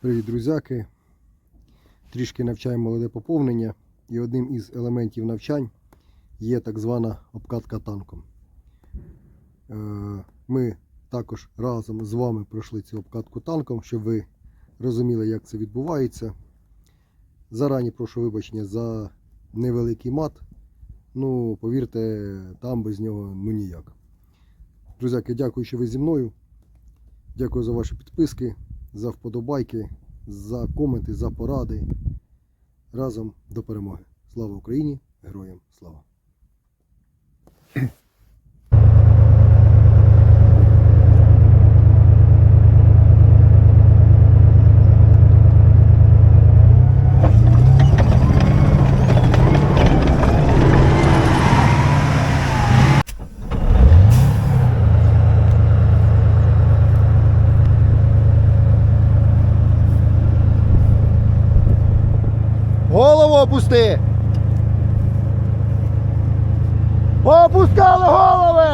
Привіт, друзяки. Трішки навчаємо молоде поповнення. І одним із елементів навчань є так звана обкатка танком. Е, Ми також разом з вами пройшли цю обкатку танком, щоб ви розуміли, як це відбувається. Зарані прошу вибачення за невеликий мат. Ну, повірте, там без нього ну ніяк. Друзяки, дякую, що ви зі мною. Дякую за ваші підписки, за вподобайки, за коменти, за поради. Разом до перемоги. Слава Україні! Героям слава! Опусти! Опускали голови!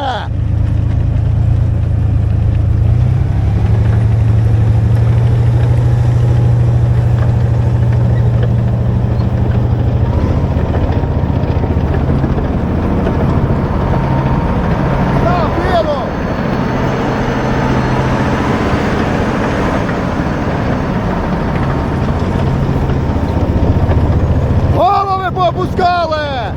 Так, віру! Голови попускали!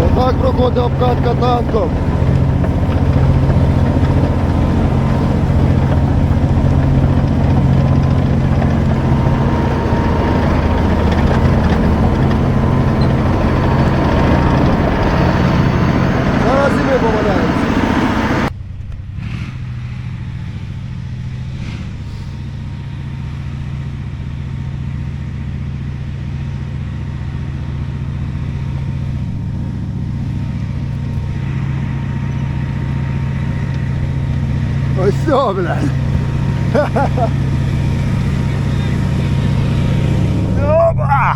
Отак проходить обкатка танком. Зараз і ми помиляємося. Ось все, блядь. Опа!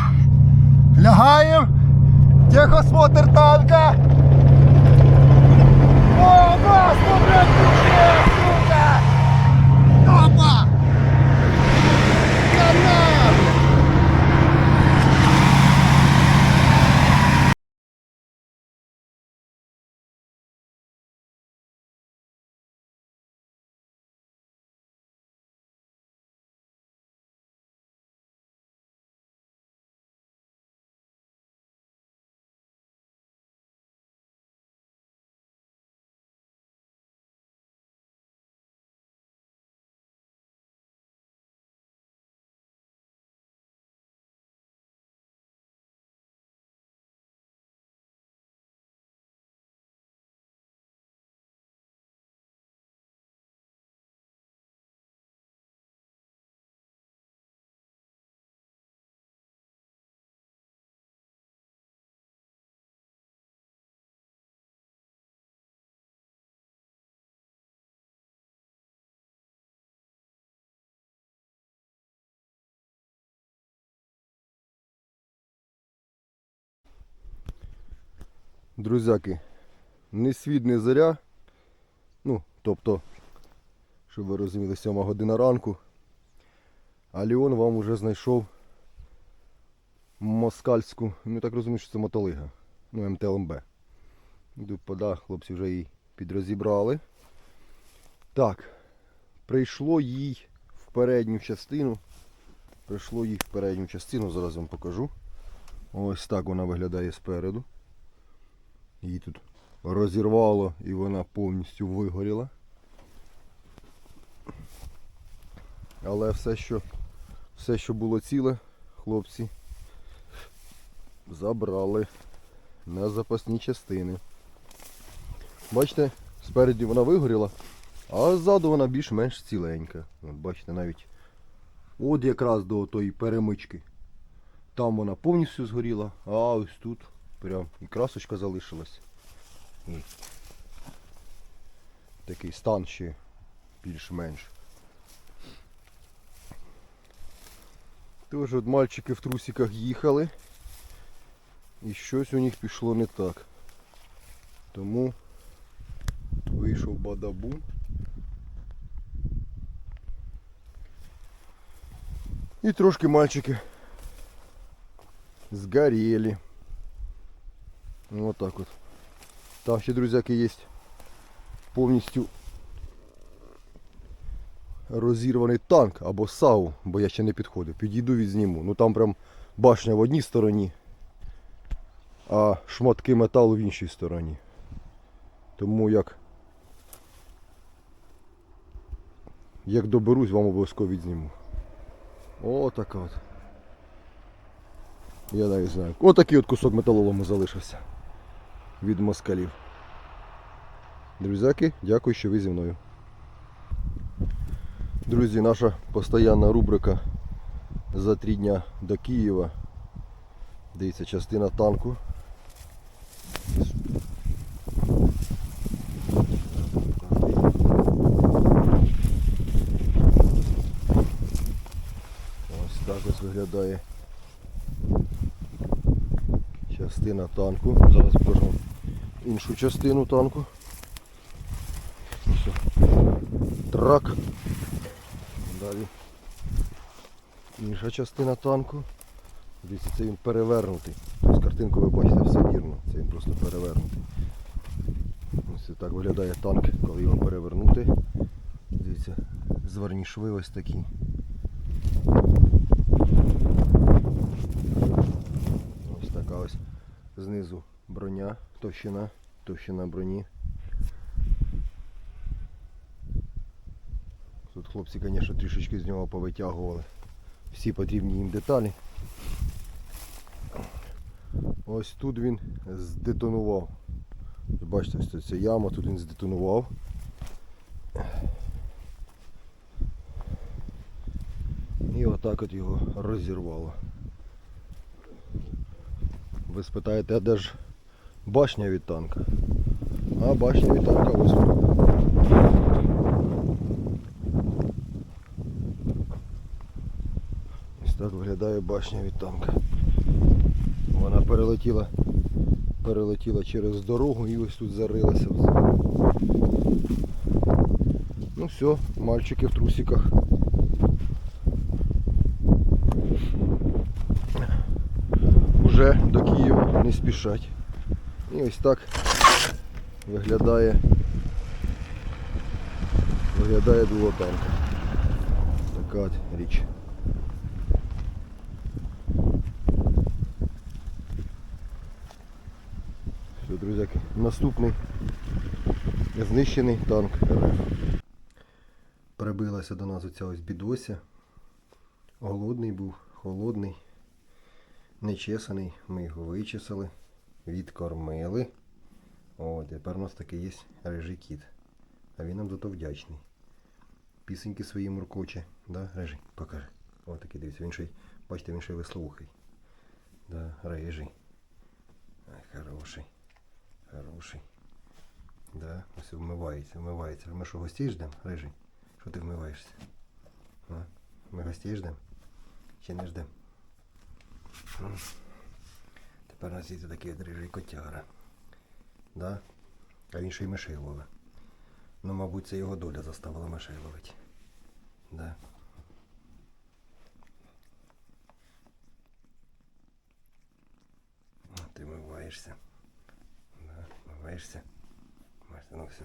Лягаємо. Техосмотр танка. О, масло, блядь, Друзяки, не світ, не заря. Ну, тобто, щоб ви розуміли, 7 година ранку. А Ліон вам уже знайшов москальську, ну так розумію, що це мотолига. Ну, МТЛМБ. Йду пода, хлопці вже її підрозібрали. Так, прийшло їй в передню частину. Прийшло їй в передню частину, зараз вам покажу. Ось так вона виглядає спереду. Її тут розірвало і вона повністю вигоріла. Але все, що, все, що було ціле, хлопці забрали на запасні частини. Бачите, спереді вона вигоріла, а ззаду вона більш-менш ціленька. От бачите, навіть от якраз до тої перемички. Там вона повністю згоріла, а ось тут прям і красочка залишилась. Такий стан ще більш-менш. Тож от мальчики в трусиках їхали. І щось у них пішло не так. Тому вийшов бадабум. І трошки мальчики згорели. Вот так вот. Там ще, друзяки, є повністю розірваний танк або САУ, бо я ще не підходив. Підійду відзніму. Ну там прям башня в одній стороні, а шматки металу в іншій стороні. Тому як як доберусь, вам обов'язково відзніму. О, така от. Я навіть знаю. Отакий от кусок металолому залишився від москалів. Друзяки, дякую, що ви зі мною. Друзі, наша постійна рубрика за три дня до Києва. Дивіться, частина танку. Ось так ось виглядає частина танку. Зараз покажу іншу частину танку. Ось. Трак. Далі. Інша частина танку. Дивіться, це він перевернутий. Тобто картинку ви бачите все вірно. Це він просто перевернутий. Ось так виглядає танк, коли його перевернути. Дивіться, зварні шви ось такі. Ось така ось знизу броня, товщина, товщина броні. Тут хлопці, звісно, трішечки з нього повитягували всі потрібні їм деталі. Ось тут він здетонував. Бачите, ось ця яма, тут він здетонував. І отак от його розірвало. Ви спитаєте, а де ж башня від танка? А башня від танка ось. Ось так виглядає башня від танка. Вона перелетіла, перелетіла через дорогу і ось тут зарилася. Ну все, мальчики в трусиках. Уже до Києва не спішать. І ось так виглядає виглядає двотанка. Така річ. Все, друзяки, наступний знищений танк РФ. Прибилася до нас оця ось бідося. Голодний був, холодний, нечесаний. Ми його вичесали, відкормили. О, тепер у нас такий є рижий кіт. А він нам зато вдячний. Пісеньки свої муркоче. Да, рижий, покажи. О, такий дивіться, він ще бачите, він ще й веслоухий. Да, рижий. Ай, хороший. Хороший. Да, ось вмивається, вмивається. Ми що, гостей ждемо, рижий? Що ти вмиваєшся? А? Ми гостей ждемо? Чи не ждемо? Є такий рижий котяра. Да? А він ще й мишей ловить. Ну, мабуть, це його доля заставила мишей ловити. Да. Ти вмиваєшся. Да, миваєшся. Ну все.